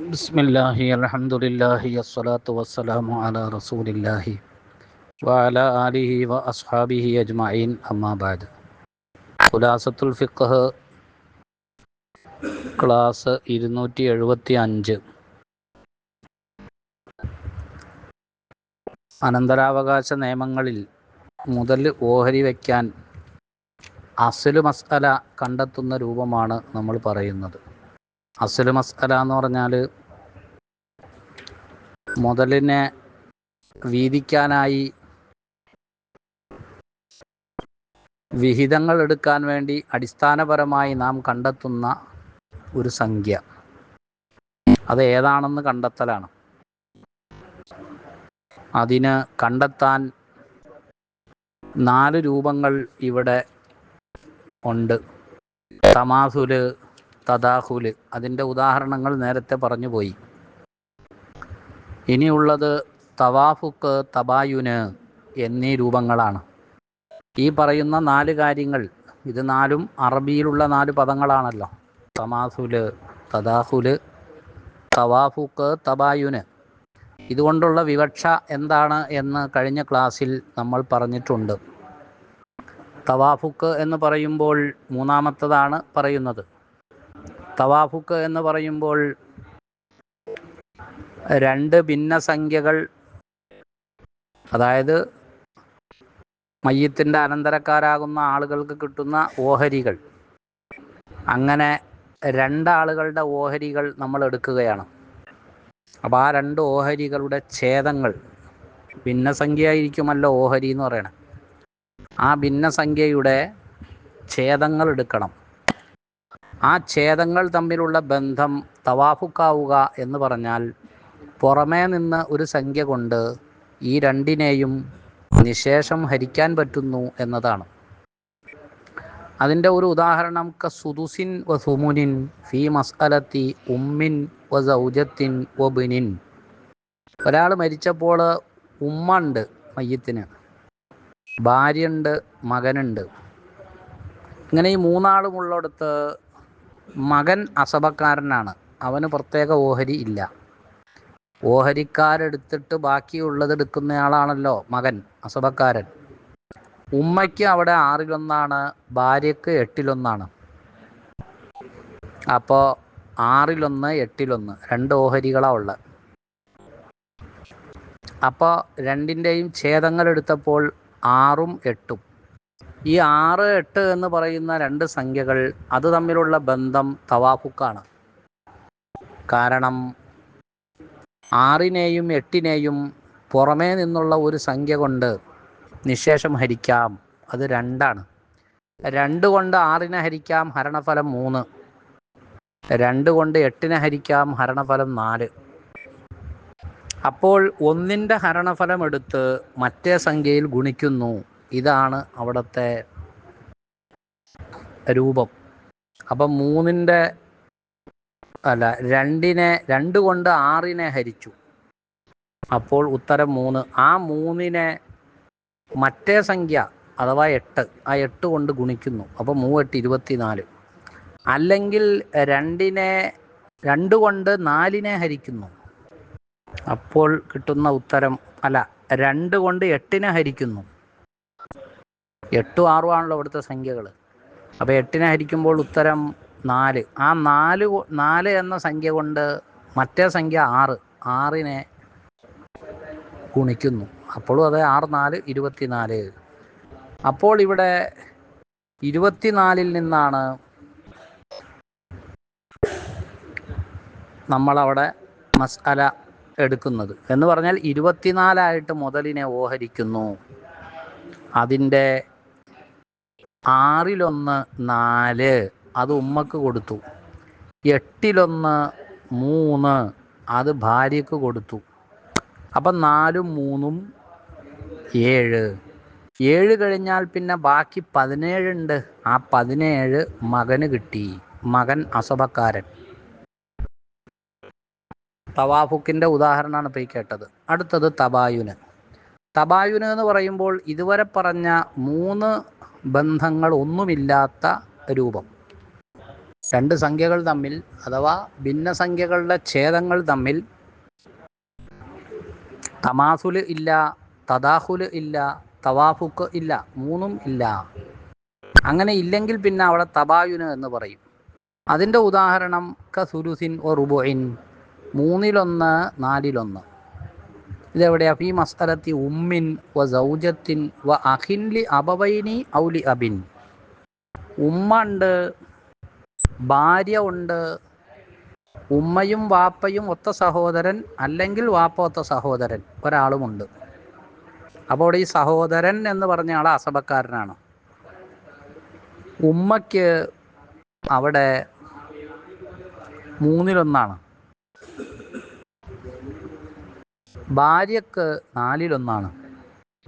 ബിസ്മില്ലാഹി അലഹമുല്ലാഹി അസ്സലാത്തു വസ്സലാമു അലാ റസൂലില്ലാഹി വഅല ആലിഹി വഅസ്ഹാബിഹി അജ്മഈൻ അമ്മാ അമ്മാബാദ് ഖുലാസത്തുൽ ഫിഖ്ഹ് ക്ലാസ് ഇരുന്നൂറ്റി എഴുപത്തി അഞ്ച് അനന്തരാവകാശ നിയമങ്ങളിൽ മുതൽ ഓഹരി വയ്ക്കാൻ അസലു മസ്അല കണ്ടെത്തുന്ന രൂപമാണ് നമ്മൾ പറയുന്നത്. അസൽ മസ്അല എന്ന് പറഞ്ഞാൽ മുതലിനെ വീതിക്കാനായി വിഹിതങ്ങൾ എടുക്കാൻ വേണ്ടി അടിസ്ഥാനപരമായി നാം കണ്ടെത്തുന്ന ഒരു സംഖ്യ. അത് ഏതാണെന്ന് കണ്ടെത്തലാണ്. അതിന് കണ്ടെത്താൻ നാല് രൂപങ്ങൾ ഇവിടെ ഉണ്ട്. തമാസുൽ തദാഹുൽ. അതിന്റെ ഉദാഹരണങ്ങൾ നേരത്തെ പറഞ്ഞു പോയി. ഇനിയുള്ളത് തവാഫുക്ക് തബായുന് എന്നീ രൂപങ്ങളാണ്. ഈ പറയുന്ന നാല് കാര്യങ്ങൾ ഇത് നാലും അറബിയിലുള്ള നാല് പദങ്ങളാണല്ലോ. തമാസുൽ തദാഹുൽ തവാഫുക്ക് തബായുന്. ഇതുകൊണ്ടുള്ള വിവക്ഷ എന്താണ് എന്ന് കഴിഞ്ഞ ക്ലാസ്സിൽ നമ്മൾ പറഞ്ഞിട്ടുണ്ട്. തവാഫുക്ക് എന്ന് പറയുമ്പോൾ മൂന്നാമത്തതാണ് പറയുന്നത്. തവാഫുക്ക് എന്ന് പറയുമ്പോൾ രണ്ട് ഭിന്ന സംഖ്യകൾ അതായത് മയ്യത്തിന്റെ അനന്തരക്കാരാകുന്ന ആളുകൾക്ക് കിട്ടുന്ന ഓഹരികൾ. അങ്ങനെ രണ്ടാളുകളുടെ ഓഹരികൾ നമ്മൾ എടുക്കുകയാണ്. അപ്പോൾ ആ രണ്ട് ഓഹരികളുടെ ഛേദങ്ങൾ ഭിന്നസംഖ്യയായിരിക്കുമല്ലോ ഓഹരി എന്ന് പറയണത് ആ ഭിന്നസംഖ്യയുടെ ഛേദങ്ങൾ എടുക്കണം. ആ ഛേദങ്ങൾ തമ്മിലുള്ള ബന്ധം തവാഫുക്കാവുക എന്ന് പറഞ്ഞാൽ പുറമേ നിന്ന് ഒരു സംഖ്യ കൊണ്ട് ഈ രണ്ടിനെയും നിശേഷം ഹരിക്കാൻ പറ്റുന്നു എന്നതാണ്. അതിന്റെ ഒരു ഉദാഹരണം ക സുദുസിൻ വ സുമുനിൻ ഫി മസ്അലത്തി ഉമ്മിൻ വ സൗജത്തിൻ വ ബിനിൻ. ഒരാൾ മരിച്ചപ്പോൾ ഉമ്മ ഉണ്ട് മയ്യത്തിന് ഭാര്യയുണ്ട് മകനുണ്ട്. ഇങ്ങനെ ഈ മൂന്നാളും ഉള്ളിടത്ത് മകൻ അസഭക്കാരനാണ്. അവന് പ്രത്യേക ഓഹരി ഇല്ല. ഓഹരിക്കാരെടുത്തിട്ട് ബാക്കിയുള്ളത് എടുക്കുന്നയാളാണല്ലോ മകൻ അസഭക്കാരൻ. ഉമ്മയ്ക്ക് അവിടെ ആറിലൊന്നാണ് ഭാര്യയ്ക്ക് എട്ടിലൊന്നാണ്. അപ്പോൾ ആറിലൊന്ന് എട്ടിലൊന്ന് രണ്ട് ഓഹരികളാണ് ഉള്ളത് അപ്പോൾ രണ്ടിന്റെയും ഛേദങ്ങൾ എടുത്തപ്പോൾ ആറും എട്ടും. ഈ ആറ് എട്ട് എന്ന് പറയുന്ന രണ്ട് സംഖ്യകൾ അത് തമ്മിലുള്ള ബന്ധം തവാഫുക്കാണ്. കാരണം ആറിനെയും എട്ടിനെയും പുറമേ നിന്നുള്ള ഒരു സംഖ്യ കൊണ്ട് നിശേഷം ഹരിക്കാം. അത് രണ്ടാണ്. രണ്ട് കൊണ്ട് ആറിനെ ഹരിക്കാം ഹരണഫലം മൂന്ന്. രണ്ട് കൊണ്ട് എട്ടിനെ ഹരിക്കാം ഹരണഫലം നാല്. അപ്പോൾ ഒന്നിന്റെ ഹരണഫലം എടുത്ത് മറ്റേ സംഖ്യയിൽ ഗുണിക്കുന്നു. ഇതാണ് അവിടുത്തെ രൂപം. അപ്പം മൂന്നിന്റെ അല്ല രണ്ടിനെ രണ്ട് കൊണ്ട് ആറിനെ ഹരിച്ചു. അപ്പോൾ ഉത്തരം മൂന്ന്. ആ മൂന്നിനെ മറ്റേ സംഖ്യ അഥവാ എട്ട് ആ എട്ട് കൊണ്ട് ഗുണിക്കുന്നു. അപ്പോൾ മൂവെട്ട് ഇരുപത്തിനാല്. അല്ലെങ്കിൽ രണ്ടിനെ രണ്ട് കൊണ്ട് നാലിനെ ഹരിക്കുന്നു. അപ്പോൾ കിട്ടുന്ന ഉത്തരം അല്ല രണ്ട് കൊണ്ട് എട്ടിനെ ഹരിക്കുന്നു. എട്ടും ആറും ആണല്ലോ ഇവിടുത്തെ സംഖ്യകൾ അപ്പോൾ എട്ടിനെ ഹരിക്കുമ്പോൾ ഉത്തരം നാല്. ആ നാല് നാല് എന്ന സംഖ്യ കൊണ്ട് മറ്റേ സംഖ്യ ആറ്. ആറിനെ ഗുണിക്കുന്നു. അപ്പോഴും അതെ ആറ് നാല് ഇരുപത്തിനാല്. അപ്പോൾ ഇവിടെ ഇരുപത്തിനാലിൽ നിന്നാണ് നമ്മളവിടെ മസ്അല എടുക്കുന്നത്. എന്ന് പറഞ്ഞാൽ ഇരുപത്തിനാലായിട്ട് മുതലിനെ ഓഹരിക്കുന്നു. അതിന്റെ ആറിലൊന്ന് നാല് അത് ഉമ്മക്ക് കൊടുത്തു. എട്ടിലൊന്ന് മൂന്ന് അത് ഭാര്യക്ക് കൊടുത്തു. അപ്പം നാലും മൂന്നും ഏഴ്. ഏഴ് കഴിഞ്ഞാൽ പിന്നെ ബാക്കി പതിനേഴുണ്ട്. ആ പതിനേഴ് മകന് കിട്ടി. മകൻ അസഭക്കാരൻ. തവാഫുക്കിന്റെ ഉദാഹരണമാണ് ഇപ്പോൾ ഈ കേട്ടത്. അടുത്തത് തബായുന്. തബായുന് എന്ന് പറയുമ്പോൾ ഇതുവരെ പറഞ്ഞ മൂന്ന് ബന്ധങ്ങൾ ഒന്നുമില്ലാത്ത രൂപം. രണ്ട് സംഖ്യകൾ തമ്മിൽ അഥവാ ഭിന്നസംഖ്യകളുടെ ഛേദങ്ങൾ തമ്മിൽ തമാസുൽ ഇല്ല തദാഹുൽ ഇല്ല തവാഫുക്ക് ഇല്ല മൂന്നും ഇല്ല. അങ്ങനെ ഇല്ലെങ്കിൽ പിന്നെ അവിടെ തബായുന് എന്ന് പറയും. അതിന്റെ ഉദാഹരണം കസുരുസിൻ ഒ റുബോയിൻ മൂന്നിലൊന്ന് നാലിലൊന്ന്. ഇതെവിടെയാ? ഫി മസ്അലത്തി ഉമ്മിൻ വ സൗജത്തിൻ വ അഹിൻലി അബവൈനി ഔലി അബിൻ. ഉമ്മ ഭാര്യ ഉണ്ട് ഉമ്മയും വാപ്പയും ഒത്ത സഹോദരൻ അല്ലെങ്കിൽ വാപ്പ ഒത്ത സഹോദരൻ ഒരാളുമുണ്ട്. അപ്പോൾ ഈ സഹോദരൻ എന്ന് പറഞ്ഞ ആൾ അസഭക്കാരനാണ്. ഉമ്മയ്ക്ക് അവിടെ മൂന്നിലൊന്നാണ്. ഭാര്യക്ക് നാലിലൊന്നാണ്.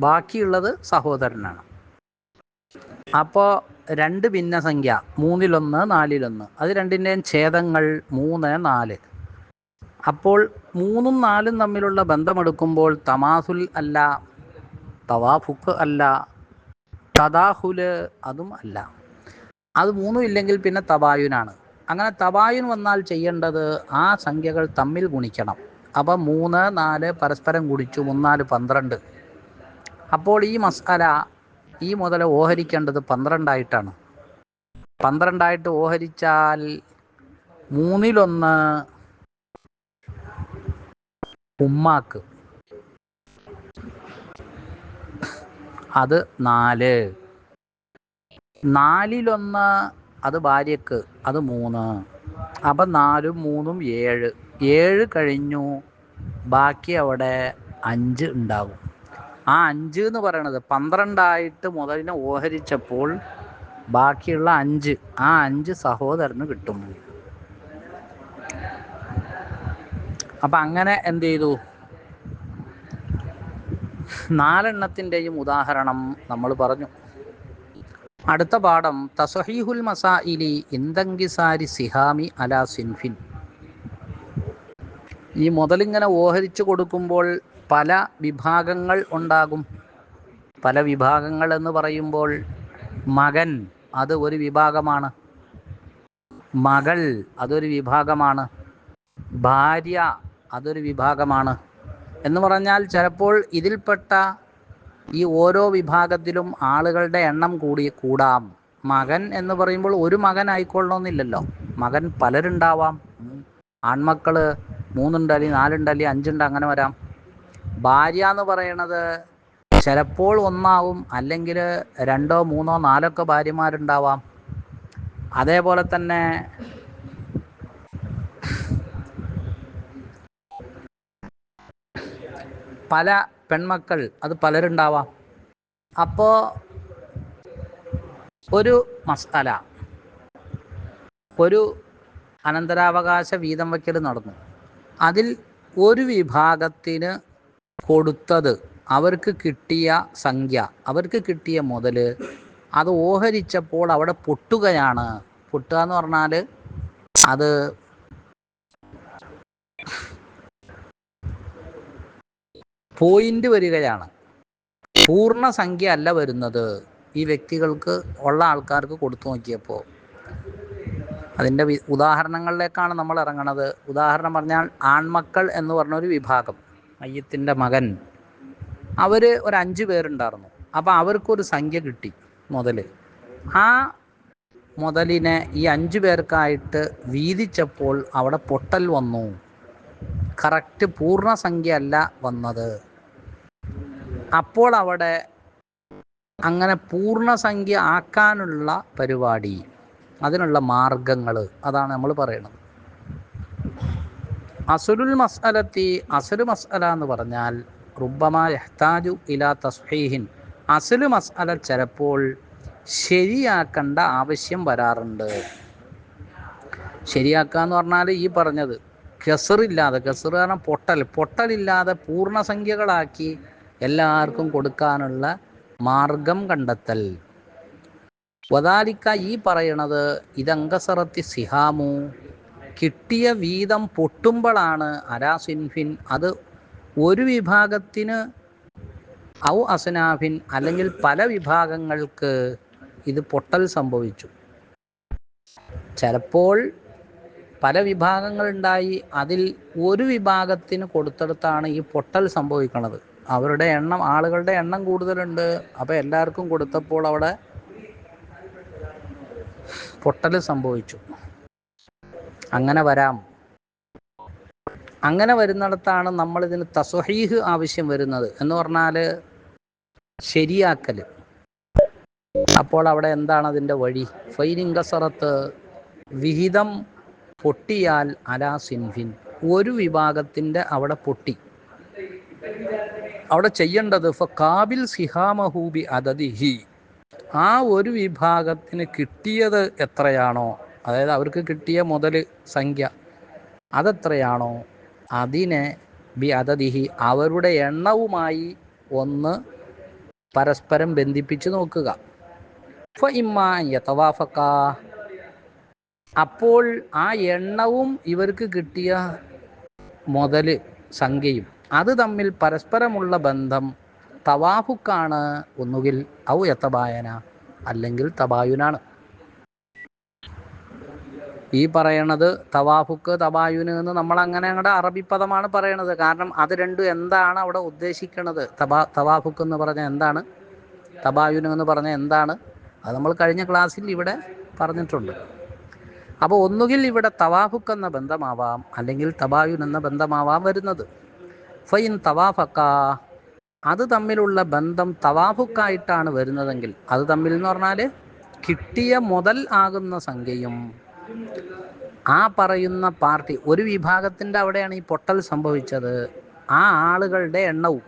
ബാക്കിയുള്ളത് സഹോദരനാണ്. അപ്പോൾ രണ്ട് ഭിന്നസംഖ്യ മൂന്നിലൊന്ന് നാലിലൊന്ന്. അത് രണ്ടിന്റെയും ഛേദങ്ങൾ മൂന്ന് നാല്. അപ്പോൾ മൂന്നും നാലും തമ്മിലുള്ള ബന്ധമെടുക്കുമ്പോൾ തമാസുൽ അല്ല തവാഫുക്ക് അല്ല തദാഹുൽ അതും അല്ല. അത് മൂന്നും ഇല്ലെങ്കിൽ പിന്നെ തബായുനാണ്. അങ്ങനെ തബായുൻ വന്നാൽ ചെയ്യേണ്ടത് ആ സംഖ്യകൾ തമ്മിൽ ഗുണിക്കണം. അപ്പം മൂന്ന് നാല് പരസ്പരം കുടിച്ചു മൂന്നാൽ പന്ത്രണ്ട്. അപ്പോൾ ഈ മസാല ഈ മുതൽ ഓഹരിക്കേണ്ടത് പന്ത്രണ്ടായിട്ടാണ്. പന്ത്രണ്ടായിട്ട് ഓഹരിച്ചാൽ മൂന്നിലൊന്ന് ഉമ്മാക്ക്. അത് നാല്. നാലിലൊന്ന് അത് ഭാര്യക്ക് അത് മൂന്ന്. അപ്പം നാലും മൂന്നും ഏഴ്. ഏഴ് കഴിഞ്ഞു. ബാക്കി അവിടെ അഞ്ച് ഉണ്ടാകും ആ അഞ്ച് എന്ന് പറയണത് പന്ത്രണ്ടായിട്ട് മുതലിനെ ഓഹരിച്ചപ്പോൾ ബാക്കിയുള്ള അഞ്ച് ആ അഞ്ച് സഹോദരന് കിട്ടും. അപ്പം അങ്ങനെ എന്ത് ചെയ്തു? നാലെണ്ണത്തിന്റെയും ഉദാഹരണം നമ്മൾ പറഞ്ഞു. അടുത്ത പാഠം തസഹീഹുൽ മസായിലി ഇന്ദങ്കിസാരി സിഹാമി അലാ സിൻഫിൻ. ഈ മുതലിങ്ങനെ ഓഹരിച്ചു കൊടുക്കുമ്പോൾ പല വിഭാഗങ്ങൾ ഉണ്ടാകും. പല വിഭാഗങ്ങൾ എന്ന് പറയുമ്പോൾ മകൻ അത് ഒരു വിഭാഗമാണ്. മകൾ അതൊരു വിഭാഗമാണ്. ഭാര്യ അതൊരു വിഭാഗമാണ്. എന്ന് പറഞ്ഞാൽ ചിലപ്പോൾ ഇതിൽപ്പെട്ട ഈ ഓരോ വിഭാഗത്തിലും ആളുകളുടെ എണ്ണം കൂടി കൂടാം. മകൻ എന്ന് പറയുമ്പോൾ ഒരു മകൻ ആയിക്കൊള്ളണമെന്നില്ലല്ലോ മകൻ പലരുണ്ടാവാം. ആൺമക്കൾ മൂന്നുണ്ട് അല്ലെങ്കിൽ നാലുണ്ട് അല്ലെങ്കിൽ അഞ്ചുണ്ട് അങ്ങനെ വരാം. ഭാര്യ എന്ന് പറയണത് ചിലപ്പോൾ ഒന്നാവും അല്ലെങ്കിൽ രണ്ടോ മൂന്നോ നാലൊക്കെ ഭാര്യമാരുണ്ടാവാം. അതേപോലെ തന്നെ പല പെൺമക്കൾ അത് പലരുണ്ടാവാം. അപ്പോൾ ഒരു മസാല ഒരു അനന്തരാവകാശ വീതം വയ്ക്കൽ നടന്നു. അതിൽ ഒരു വിഭാഗത്തിന് കൊടുത്തത് അവർക്ക് കിട്ടിയ സംഖ്യ അവർക്ക് കിട്ടിയ മുതൽ അത് ഓഹരിച്ചപ്പോൾ അവിടെ പൊട്ടുകയാണ്. പൊട്ടുക എന്ന് പറഞ്ഞാൽ അത് പോയിന്റ് വരികയാണ്. പൂർണ സംഖ്യ അല്ല വരുന്നത്. ഈ വ്യക്തികൾക്ക് ഉള്ള ആൾക്കാർക്ക് കൊടുത്തു നോക്കിയപ്പോൾ. അതിന്റെ ഉദാഹരണങ്ങളിലേക്കാണ് നമ്മൾ ഇറങ്ങണത്. ഉദാഹരണം പറഞ്ഞാൽ ആൺമക്കൾ എന്ന് പറഞ്ഞൊരു വിഭാഗം മയ്യത്തിന്റെ മകൻ. അവർ ഒരു അഞ്ച് പേരുണ്ടായിരുന്നു. അപ്പോൾ അവർക്കൊരു സംഖ്യ കിട്ടി മുതൽ ആ മുതലിനെ ഈ അഞ്ച് പേർക്കായിട്ട് വീതിച്ചപ്പോൾ അവിടെ പൊട്ടൽ വന്നു. കറക്റ്റ് പൂർണസംഖ്യ അല്ല വന്നത്. അപ്പോൾ അവിടെ അങ്ങനെ പൂർണസംഖ്യ ആക്കാനുള്ള പരിപാടി അതിനുള്ള മാർഗങ്ങൾ അതാണ് നമ്മൾ പറയുന്നത് അസുലുൽ മസ്അലത്തി അസുലു മസ്അല എന്ന് പറഞ്ഞാൽ റുബമ യഹ്താജു ഇലാ തസ്ഹീഹിൻ. അസുലു മസ്അല ചിലപ്പോൾ ശരിയാക്കേണ്ട ആവശ്യം വരാറുണ്ട്. ശരിയാക്കുക എന്ന് പറഞ്ഞാൽ ഈ പറഞ്ഞത് കെസറില്ലാതെ കെസർ കാരണം പൊട്ടൽ. പൊട്ടലില്ലാതെ പൂർണസംഖ്യകളാക്കി എല്ലാവർക്കും കൊടുക്കാനുള്ള മാർഗം കണ്ടെത്തൽ. വദാലിക്ക ഈ പറയണത് ഇതങ്കസറത്തി സിഹാമു. കിട്ടിയ വീതം പൊട്ടുമ്പോഴാണ് അരാസിൻഫിൻ അത് ഒരു വിഭാഗത്തിന് ഔ അസനാഫിൻ അല്ലെങ്കിൽ പല വിഭാഗങ്ങൾക്ക് ഇത് പൊട്ടൽ സംഭവിച്ചു. ചിലപ്പോൾ പല വിഭാഗങ്ങളുണ്ടായി അതിൽ ഒരു വിഭാഗത്തിന് കൊടുത്തെടുത്താണ് ഈ പൊട്ടൽ സംഭവിക്കുന്നത് അവരുടെ എണ്ണം ആളുകളുടെ എണ്ണം കൂടുതലുണ്ട്. അപ്പോൾ എല്ലാവർക്കും കൊടുത്തപ്പോൾ അവിടെ പൊട്ടൽ സംഭവിച്ചു. അങ്ങനെ വരാം. അങ്ങനെ വരുന്നിടത്താണ് നമ്മളിതിന് തസ്വഹീഹ് ആവശ്യം വരുന്നത് എന്ന് പറഞ്ഞാൽ ശരിയാക്കൽ അപ്പോൾ അവിടെ എന്താണ് അതിന്റെ വഴി? ഫൈനിങ്കസറത്ത് വിഹിതം പൊട്ടിയാൽ അലാ സിൻഫിൻ. ഒരു വിഭാഗത്തിന്റെ അവിടെ പൊട്ടി. അവിടെ ചെയ്യേണ്ടത് ഫ കാബിൽ സിഹാമഹൂബി അതതിഹി ആ ഒരു വിഭാഗത്തിന് കിട്ടിയത് എത്രയാണോ? അതായത് അവർക്ക് കിട്ടിയ മുതൽ സംഖ്യ അതെത്രയാണോ? അതിനെ ബി അതതിഹി അവരുടെ എണ്ണവുമായി ഒന്ന് പരസ്പരം ബന്ധിപ്പിച്ച് നോക്കുക. അപ്പോൾ ആ എണ്ണവും ഇവർക്ക് കിട്ടിയ മുതൽ സംഖ്യയും അത് തമ്മിൽ പരസ്പരമുള്ള ബന്ധം തവാഫുക്കാണ് ഒന്നുകിൽ ഔ യത്തബായന അല്ലെങ്കിൽ തബായുനാണ്. ഈ പറയണത് തവാഫുക്ക് തബായുന് എന്ന് നമ്മൾ അങ്ങനെ അങ്ങോട്ട് അറബി പദമാണ് പറയണത്. കാരണം അത് രണ്ടും എന്താണ് അവിടെ ഉദ്ദേശിക്കുന്നത് തബാ തവാഫുക്ക് എന്ന് പറഞ്ഞാൽ എന്താണ്? തബായുന് എന്ന് പറഞ്ഞാൽ എന്താണ്? അത് നമ്മൾ കഴിഞ്ഞ ക്ലാസ്സിൽ ഇവിടെ പറഞ്ഞിട്ടുണ്ട്. അപ്പോൾ ഒന്നുകിൽ ഇവിടെ തവാഫുക്ക് എന്ന ബന്ധമാവാം അല്ലെങ്കിൽ തബായുൻ എന്ന ബന്ധമാവാം വരുന്നത്. ഫൈൻ തവാഫക്ക അത് തമ്മിലുള്ള ബന്ധം തവാഫുക്കായിട്ടാണ് വരുന്നതെങ്കിൽ അത് തമ്മിൽ എന്ന് പറഞ്ഞാൽ കിട്ടിയ മുതൽ ആകുന്ന സംഖ്യയും ആ പറയുന്ന പാർട്ടി ഒരു വിഭാഗത്തിന്റെ അവിടെയാണ് ഈ പൊട്ടൽ സംഭവിച്ചത്. ആ ആളുകളുടെ എണ്ണവും.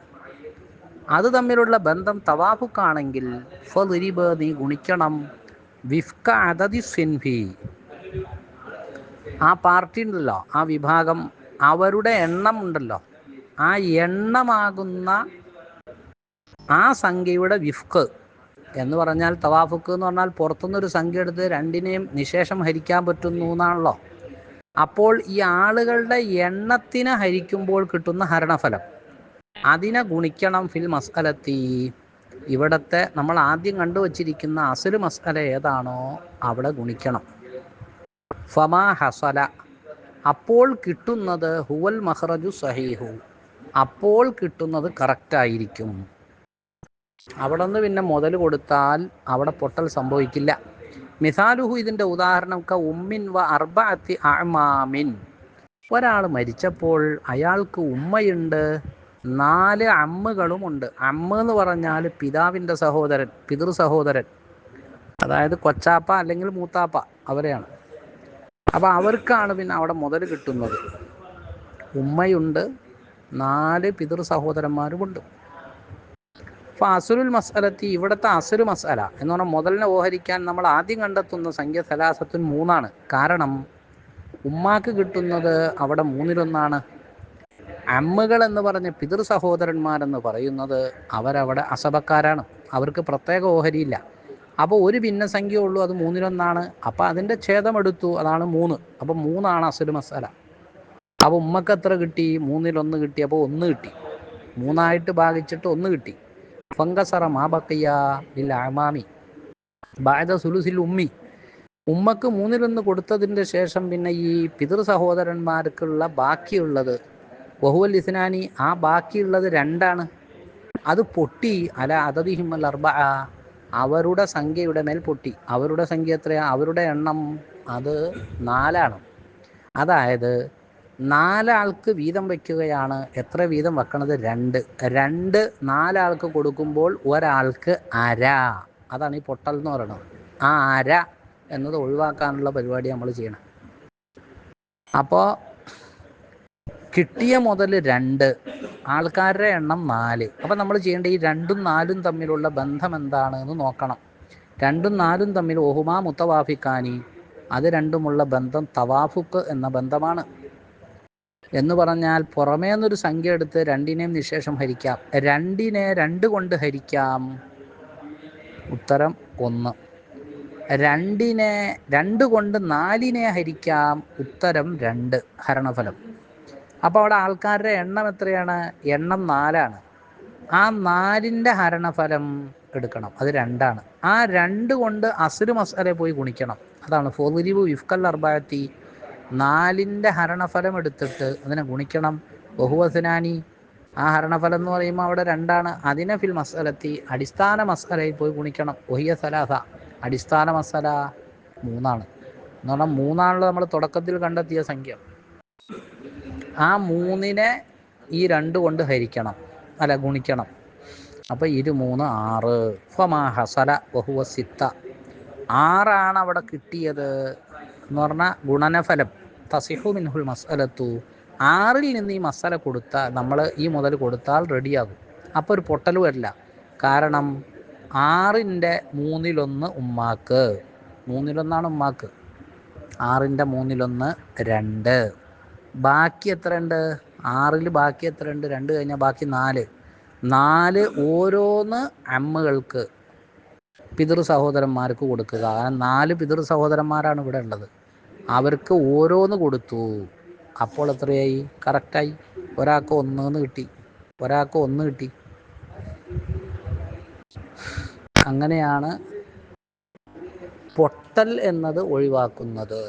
അത് തമ്മിലുള്ള ബന്ധം തവാഫുക്കാണെങ്കിൽ നീ ഗുണിക്കണം. വിഫ്ക അതതി സിൻഫി ആ പാർട്ടി ഉണ്ടല്ലോ ആ വിഭാഗം അവരുടെ എണ്ണം ഉണ്ടല്ലോ. ആ എണ്ണമാകുന്ന ആ സംഖ്യയുടെ വിഫ്ക്ക് എന്ന് പറഞ്ഞാൽ തവാഫുക്ക് എന്ന് പറഞ്ഞാൽ പുറത്തുനിന്നൊരു സംഖ്യ എടുത്ത് രണ്ടിനെയും നിശേഷം ഹരിക്കാൻ പറ്റുന്നു എന്നാണല്ലോ. അപ്പോൾ ഈ ആളുകളുടെ എണ്ണത്തിനെ ഹരിക്കുമ്പോൾ കിട്ടുന്ന ഹരണഫലം. അതിനെ ഗുണിക്കണം ഫിൽ മസ്കലത്തി ഇവിടത്തെ നമ്മൾ ആദ്യം കണ്ടുവച്ചിരിക്കുന്ന അസുൽ മസ്കല ഏതാണോ അവിടെ ഗുണിക്കണം. ഫമാ ഹസല. അപ്പോൾ കിട്ടുന്നത് ഹുവൽ മഹ്റജു സഹീഹു. അപ്പോൾ കിട്ടുന്നത് കറക്റ്റായിരിക്കും. അവിടെ നിന്ന് പിന്നെ മുതൽ കൊടുത്താൽ അവിടെ പൊട്ടൽ സംഭവിക്കില്ല. മിസാലുഹു ഇതിന്റെ ഉദാഹരണം ക ഉമ്മിൻ വ അർബഅത്തി അമാമിൻ ഒരാൾ മരിച്ചപ്പോൾ അയാൾക്ക് ഉമ്മയുണ്ട് നാല് അമ്മകളുമുണ്ട് അമ്മ എന്ന് പറഞ്ഞാൽ പിതാവിന്റെ സഹോദരൻ പിതൃ സഹോദരൻ. അതായത് കൊച്ചാപ്പ അല്ലെങ്കിൽ മൂത്താപ്പ അവരെയാണ്. അപ്പോൾ അവർക്കാണ് പിന്നെ അവിടെ മുതൽ കിട്ടുന്നത്. ഉമ്മയുണ്ട് നാല് പിതൃ സഹോദരന്മാരുമുണ്ട് അപ്പോൾ അസുരുൽ മസ്അലത്തി ഇവിടുത്തെ അസുരു മസ്അല എന്ന് പറഞ്ഞാൽ മുതലിനെ ഓഹരിക്കാൻ നമ്മൾ ആദ്യം കണ്ടെത്തുന്ന സംഖ്യ സലാസത്തുൻ മൂന്നാണ്. കാരണം ഉമ്മാക്ക് കിട്ടുന്നത് അവിടെ മൂന്നിലൊന്നാണ്. അമ്മകൾ എന്ന് പറഞ്ഞ പിതൃ സഹോദരന്മാരെന്ന് പറയുന്നത് അവരവിടെ അസഭക്കാരാണ് അവർക്ക് പ്രത്യേക ഓഹരിയില്ല. അപ്പോൾ ഒരു ഭിന്നസംഖ്യ ഉള്ളൂ അത് മൂന്നിലൊന്നാണ്. അപ്പോൾ അതിന്റെ ഛേദമെടുത്തു അതാണ് മൂന്ന്. അപ്പോൾ മൂന്നാണ് അസുരു മസാല അപ്പോൾ ഉമ്മക്ക് എത്ര കിട്ടി? മൂന്നിലൊന്ന് കിട്ടി. അപ്പോൾ ഒന്ന് കിട്ടി. മൂന്നായിട്ട് ഭാഗിച്ചിട്ട് ഒന്ന് കിട്ടി. ഫങ്കസറ മാബക്കയ്യ ലിൽ അമാമി ബായത സുലുസിൽ ഉമ്മി. ഉമ്മക്ക് മൂന്നിലൊന്ന് കൊടുത്തതിന്റെ ശേഷം പിന്നെ ഈ പിതൃ സഹോദരന്മാർക്കുള്ള ബാക്കിയുള്ളത്. വഹുവൽ ഇസ്നാനി ആ ബാക്കിയുള്ളത് രണ്ടാണ്. അത് പൊട്ടി. അല അതതിഹിമൽ അർബ. അവരുടെ സംഖ്യയുടെ മേൽ പൊട്ടി. അവരുടെ സംഖ്യ എത്രയാണ് അവരുടെ എണ്ണം അത് നാലാണ്. അതായത് നാലാൾക്ക് വീതം വയ്ക്കുകയാണ്. എത്ര വീതം വെക്കണത്? രണ്ട്. രണ്ട് നാലാൾക്ക് കൊടുക്കുമ്പോൾ ഒരാൾക്ക് അര. അതാണ് ഈ പൊട്ടൽ എന്ന് പറയുന്നത്. ആ അര എന്നത് ഒഴിവാക്കാനുള്ള പരിപാടി നമ്മൾ ചെയ്യണം. അപ്പോൾ കിട്ടിയ മുതൽ രണ്ട് ആൾക്കാരുടെ എണ്ണം നാല്. അപ്പം നമ്മൾ ചെയ്യേണ്ട ഈ രണ്ടും നാലും തമ്മിലുള്ള ബന്ധം എന്താണ് എന്ന് നോക്കണം. രണ്ടും നാലും തമ്മിൽ ഓഹുമാ മുത്തവാഫിക്കാനി അത് രണ്ടുമുള്ള ബന്ധം തവാഫുക്ക് എന്ന ബന്ധമാണ്. എന്ന് പറഞ്ഞാൽ പുറമേ നിന്നൊരു സംഖ്യ എടുത്ത് രണ്ടിനെയും നിശേഷം ഹരിക്കാം. രണ്ടിനെ രണ്ട് കൊണ്ട് ഹരിക്കാം. ഉത്തരം ഒന്ന്. രണ്ടിനെ രണ്ട് കൊണ്ട് നാലിനെ ഹരിക്കാം. ഉത്തരം രണ്ട്. ഹരണഫലം. അപ്പോൾ അവിടെ ആൾക്കാരുടെ എണ്ണം എത്രയാണ്? എണ്ണം നാലാണ്. ആ നാലിന്റെ ഹരണഫലം എടുക്കണം. അത് രണ്ടാണ്. ആ രണ്ട് കൊണ്ട് അസുര് മസാല പോയി ഗുണിക്കണം. അതാണ്. ഫോതിരിവ് വിഫ്കൽ അർബായത്തി നാലിന്റെ ഹരണഫലം എടുത്തിട്ട് അതിനെ ഗുണിക്കണം. ബഹുവസനാനി ആ ഹരണഫലം എന്ന് പറയുമ്പോൾ അവിടെ രണ്ടാണ്. അതിനെ ഫിൽ മസലത്തി അടിസ്ഥാന മസലയിൽ പോയി ഗുണിക്കണം. ഒഹിയ സലാസ. അടിസ്ഥാന മസല മൂന്നാണ്. എന്ന് പറഞ്ഞാൽ മൂന്നാണല്ലോ നമ്മൾ തുടക്കത്തിൽ കണ്ടെത്തിയ സംഖ്യ. ആ മൂന്നിനെ ഈ രണ്ട് കൊണ്ട് ഹരിക്കണം. അല്ല ഗുണിക്കണം. അപ്പോൾ ഇരു മൂന്ന് ആറ്. ഫമാ ഹസല ബഹുവ സിത്ത. ആറാണ് അവിടെ കിട്ടിയത്. എന്ന് പറഞ്ഞാൽ ഗുണനഫലം. തസിഹു മിൻഹുൽ മസലത്തു ആറിൽ നിന്ന് ഈ മസാല കൊടുത്താൽ നമ്മൾ ഈ മുതൽ കൊടുത്താൽ റെഡിയാകും. അപ്പോൾ ഒരു പൊട്ടൽ വരില്ല. കാരണം ആറിന്റെ മൂന്നിലൊന്ന് ഉമ്മാക്ക്. മൂന്നിലൊന്നാണ് ഉമ്മാക്ക്. ആറിന്റെ മൂന്നിലൊന്ന് രണ്ട്. ബാക്കി എത്ര ഉണ്ട്? ആറിൽ ബാക്കി എത്ര ഉണ്ട്? രണ്ട് കഴിഞ്ഞാൽ ബാക്കി നാല്. നാല് ഓരോന്ന് അമ്മകൾക്ക് പിതൃ സഹോദരന്മാർക്ക് കൊടുക്കുക. അങ്ങനെ നാല് പിതൃ സഹോദരന്മാരാണ് ഇവിടെ ഉള്ളത്. അവർക്ക് ഓരോന്ന് കൊടുത്തു. അപ്പോൾ എത്രയായി? കറക്റ്റായി ഒരാൾക്ക് ഒന്നെന്ന് കിട്ടി. ഒരാൾക്ക് ഒന്ന് കിട്ടി. അങ്ങനെയാണ് പൊട്ടൽ എന്നത് ഒഴിവാക്കുന്നത്.